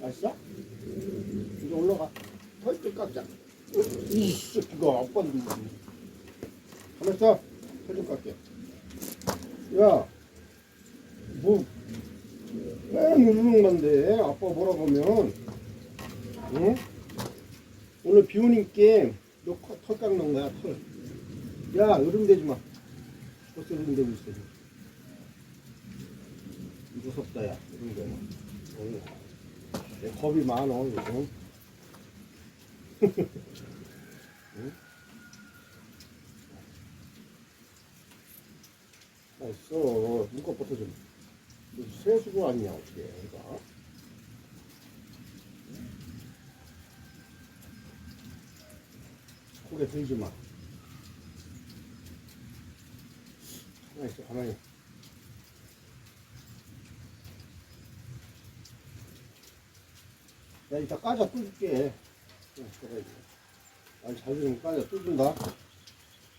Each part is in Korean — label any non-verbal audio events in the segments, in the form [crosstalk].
맛있어? 이제 올라가. 털좀 깎자. 이 새끼가 아빠도 가만 있어. 털좀 깎게. 야, 뭐, 맨 누르는 건데, 아빠 뭐라고 하면, 응? 오늘 비 오니까 너털 깎는 거야, 털. 야, 으름대지 마. 벌써 으름대고 있어. 무섭다, 야, 으름대면. 내 겁이 많어, 요즘. 응? 맛있어. 눈꺼부터 좀. 세수고 아니냐, 어떻게, 이거. 고개 들지 마. 가만히 있어, 가만히. 야, 이따 까자 뜯을게. 응, 그래. 말잘 들으면 까자 뜯는다.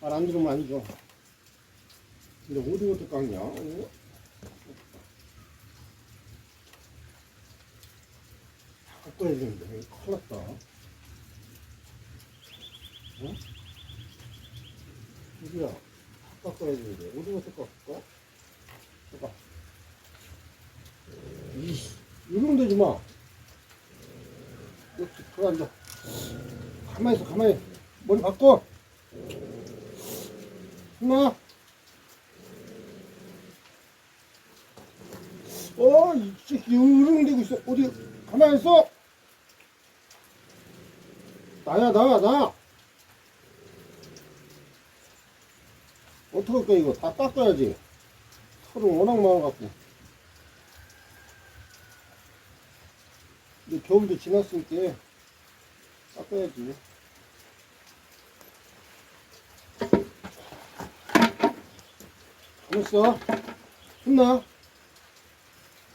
말 안 들으면 안 줘. 근데 어디 어디 깎냐? 어? 다 깎아야 되는데, 큰일 났다. 어? 다 깎아야 되는데, 어디부터 깎을까? 깎아. 이씨, 이러면 되지 마. 그렇지, 들어 앉아. 가만히 있어, 가만히. 머리 바꿔. 하나. 어, 이 새끼 으릉대고 있어. 어디, 가만히 있어. 나야, 나, 나. 어떡할까, 이거. 다 닦아야지. 털은 워낙 많아갖고. 근데 겨울도 지났으니까 닦아야지. 가만있어. 혼나.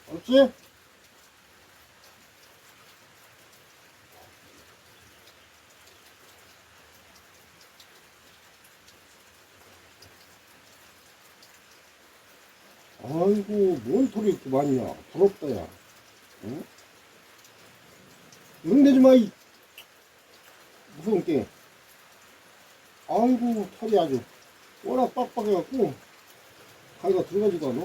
알았지? 아이고, 뭔 털이 이렇게 많냐. 부럽다, 야. 응? 이런데지 마, 이. 무서운 게. 아이고, 털이 아주 워낙 빡빡해갖고, 가위가 들어가지도 않아.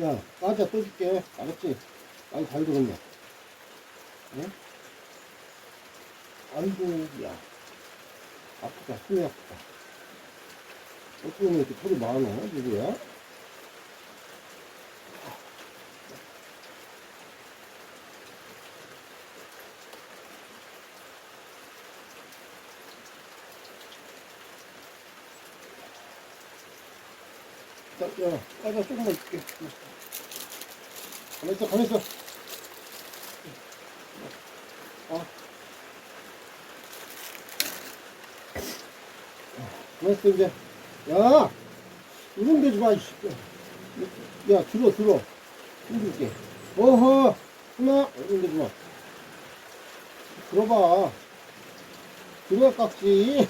야, 까자 떠줄게. 알았지? 많이 잘 들었네. 응? 아이고, 야. 아프다, 손이 아프다. 어떻게 보면 이렇게 털이 많아? 누구야? 자, 야, 까자 조금만 줄게. 가만 있어, 가만 있어. 어. 가만 있어, 이제. 야! 이런 데지 마. 야, 들어, 들어. 힘줄게. 어허! 하나, 이런 데지 마. 들어봐. 들어야 깎지.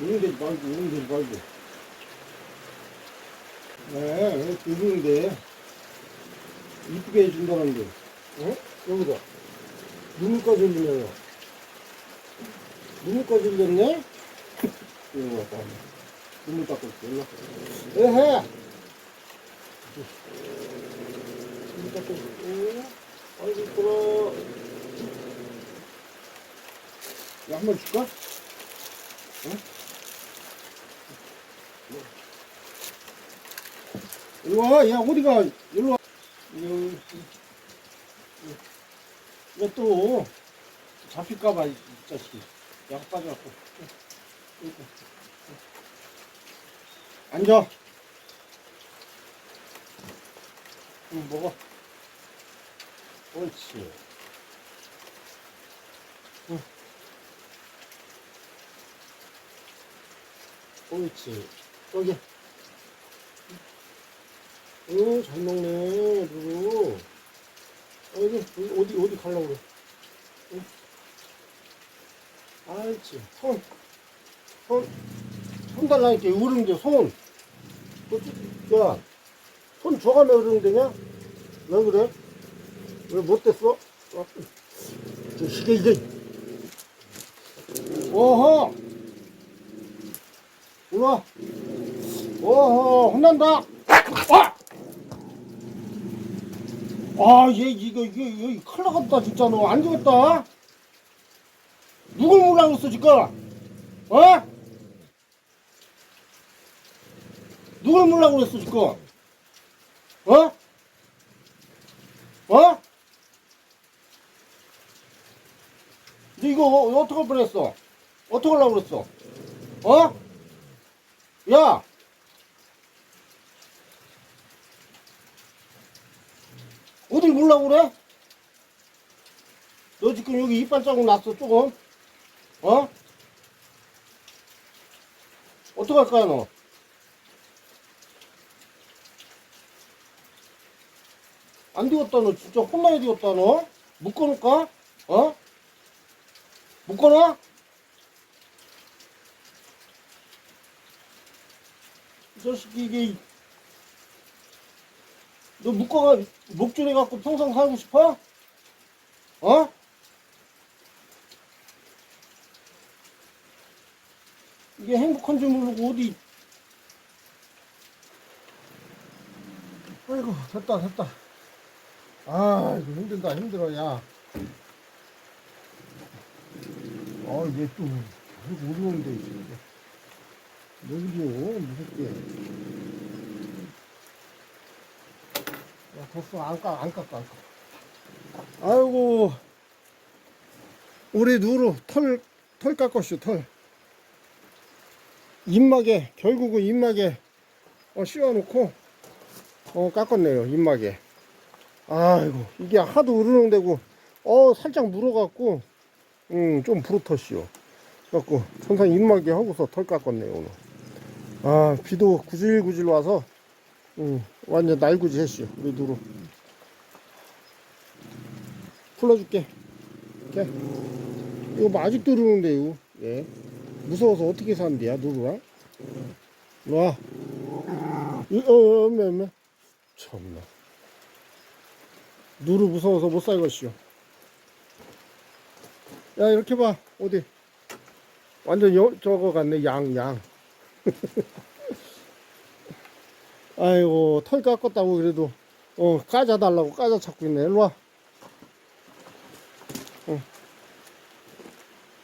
이런 데지 말고, 이런 데지 말고. 네, 왜 들리는데. 이쁘게 해준다는데. 어? 여기다. 눈물까지 흘리네요. 눈물까지 흘렸네? 이거 갖다. 눈물 닦고. 일로. 에헤! 눈물 닦고. 아이고, 한번 줄까? 응? 일로 와, 야, 어디가, 일로 와. 이거 또, 잡힐까봐, 이 자식이. 약 빠져갖고. 앉아. 응, 먹어. 옳지. 응. 옳지. 여기. 오, 잘 먹네, 누구. 어, 여기, 어디, 어디 가려고 그래. 응? 아이치 손. 손. 손 달라니까 으른데 손. 어찌- 야, 손 줘가며 으른데냐? 왜 그래? 왜 못됐어? 어? 저 시계 이제. 오호! 우와! 오호! 혼난다! 아! 아, 얘, 이거, 이거, 이거, 큰일 나갔다, 진짜, 너. 안 되겠다. 누굴 몰라고 했어, 지금? 어? 누굴 몰라고 그랬어, 지금? 어? 어? 너 이거 어, 어떻게 할 뻔했어? 어떻게 하려고 그랬어? 어? 야! 어딜 몰라고 그래? 너 지금 여기 이빨 자국 났어, 조금? 어? 어떡할 거야, 너? 안 되겠다, 너. 진짜 혼나야 되겠다, 너. 묶어놓을까? 어? 묶어놔? 이 자식이, 이게. 너 묶어가, 목줄해 갖고 평생 살고 싶어? 어? 이게 행복한 줄 모르고 어디. 아이고, 됐다, 됐다. 아, 힘들다, 힘들어, 야. 아, 이게 또, 이게. 왜 그래요, 무섭게. 야, 됐어, 안 깎, 안 깎아, 안 깎아. 아이고, 우리 누루 털, 털 깎았슈, 털. 입막에, 결국은 입막에, 어, 씌워놓고, 어, 깎았네요, 입막에. 아이고, 이게 하도 으르렁대고, 어, 살짝 물어갖고, 음, 좀 부르터시오. 갖고, 천상 입막에 하고서 털 깎았네요, 오늘. 아, 비도 구질구질 와서, 음, 완전 날구지 했시오, 우리 누루. 풀어줄게. 이렇게. 이거 뭐 아직도 이러는데요. 예. 무서워서 어떻게 산대야? 일로 와. 이, 어, 어, 엄매, 엄매. 참나. 누루 무서워서 못 살겠시오. 야, 이렇게 봐. 어디? 완전 여, 저거 같네, 양, 양. [laughs] 아이고, 털 깎았다고 그래도, 어, 까자 달라고 까자 찾고 있네. 일로 와.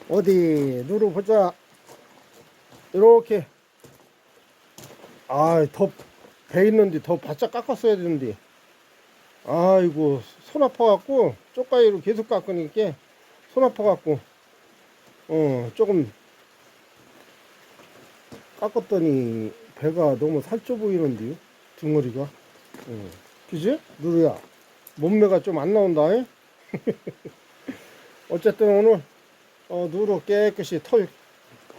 어디 누르 보자 이렇게 아더 배 있는데 더 바짝 깎았어야 되는데 아이고 손 아파갖고 쪽가위로 계속 깎으니까 손 아파갖고 어 조금 깎았더니 배가 너무 살쪄 보이는데요 등어리가 어. 그지 누르야 몸매가 좀 안 나온다 잉? [laughs] 어쨌든 오늘 어, 누로 깨끗이 털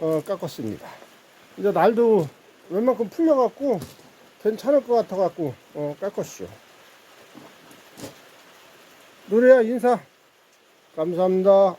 어, 깎았습니다. 이제 날도 웬만큼 풀려갖고 괜찮을 것 같아갖고 어, 깎았죠. 누리야 인사 감사합니다.